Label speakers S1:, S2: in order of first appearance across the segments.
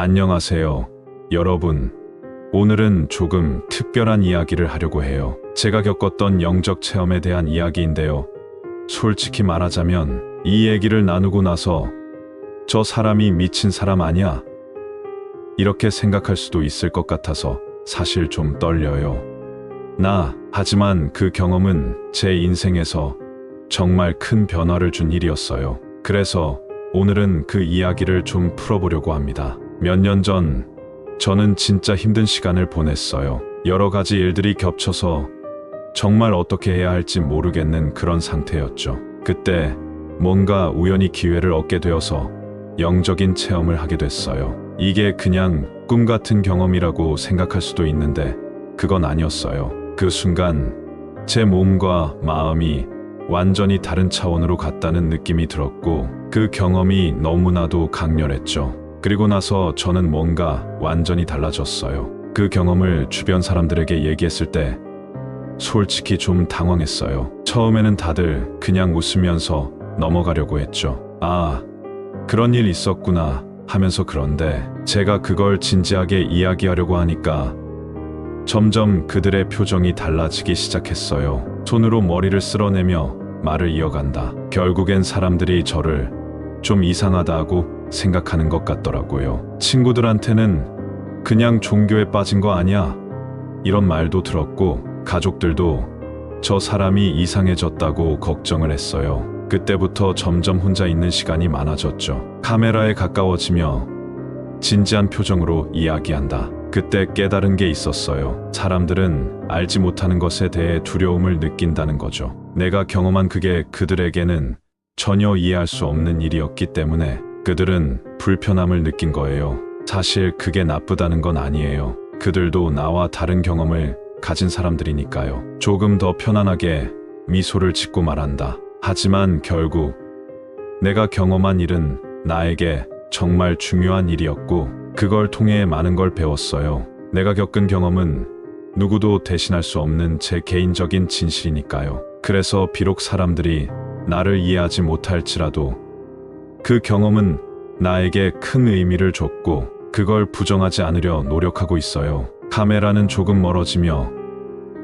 S1: 안녕하세요. 여러분. 오늘은 조금 특별한 이야기를 하려고 해요. 제가 겪었던 영적 체험에 대한 이야기인데요. 솔직히 말하자면 이 얘기를 나누고 나서 저 사람이 미친 사람 아니야? 이렇게 생각할 수도 있을 것 같아서 사실 좀 떨려요. 나, 하지만 그 경험은 제 인생에서 정말 큰 변화를 준 일이었어요. 그래서 오늘은 그 이야기를 좀 풀어보려고 합니다. 몇 년 전, 저는 진짜 힘든 시간을 보냈어요. 여러 가지 일들이 겹쳐서 정말 어떻게 해야 할지 모르겠는 그런 상태였죠. 그때 뭔가 우연히 기회를 얻게 되어서 영적인 체험을 하게 됐어요. 이게 그냥 꿈 같은 경험이라고 생각할 수도 있는데 그건 아니었어요. 그 순간 제 몸과 마음이 완전히 다른 차원으로 갔다는 느낌이 들었고 그 경험이 너무나도 강렬했죠. 그리고 나서 저는 뭔가 완전히 달라졌어요. 그 경험을 주변 사람들에게 얘기했을 때 솔직히 좀 당황했어요. 처음에는 다들 그냥 웃으면서 넘어가려고 했죠. 아, 그런 일 있었구나 하면서 그런데 제가 그걸 진지하게 이야기하려고 하니까 점점 그들의 표정이 달라지기 시작했어요. 손으로 머리를 쓸어내며 말을 이어간다. 결국엔 사람들이 저를 좀 이상하다고 생각하는 것 같더라고요. 친구들한테는 그냥 종교에 빠진 거 아니야? 이런 말도 들었고 가족들도 저 사람이 이상해졌다고 걱정을 했어요. 그때부터 점점 혼자 있는 시간이 많아졌죠. 카메라에 가까워지며 진지한 표정으로 이야기한다. 그때 깨달은 게 있었어요. 사람들은 알지 못하는 것에 대해 두려움을 느낀다는 거죠. 내가 경험한 그게 그들에게는 전혀 이해할 수 없는 일이었기 때문에 그들은 불편함을 느낀 거예요. 사실 그게 나쁘다는 건 아니에요. 그들도 나와 다른 경험을 가진 사람들이니까요. 조금 더 편안하게 미소를 짓고 말한다. 하지만 결국 내가 경험한 일은 나에게 정말 중요한 일이었고 그걸 통해 많은 걸 배웠어요. 내가 겪은 경험은 누구도 대신할 수 없는 제 개인적인 진실이니까요. 그래서 비록 사람들이 나를 이해하지 못할지라도 그 경험은 나에게 큰 의미를 줬고 그걸 부정하지 않으려 노력하고 있어요. 카메라는 조금 멀어지며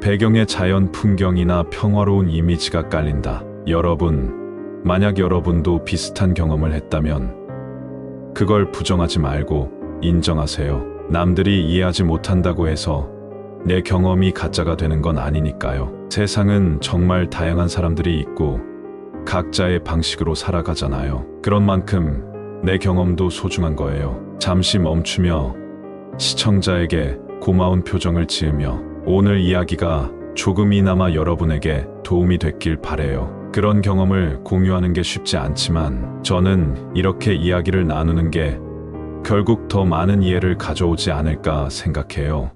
S1: 배경의 자연 풍경이나 평화로운 이미지가 깔린다. 여러분, 만약 여러분도 비슷한 경험을 했다면 그걸 부정하지 말고 인정하세요. 남들이 이해하지 못한다고 해서 내 경험이 가짜가 되는 건 아니니까요. 세상은 정말 다양한 사람들이 있고 각자의 방식으로 살아가잖아요. 그런 만큼 내 경험도 소중한 거예요. 잠시 멈추며 시청자에게 고마운 표정을 지으며 오늘 이야기가 조금이나마 여러분에게 도움이 됐길 바래요. 그런 경험을 공유하는 게 쉽지 않지만 저는 이렇게 이야기를 나누는 게 결국 더 많은 이해를 가져오지 않을까 생각해요.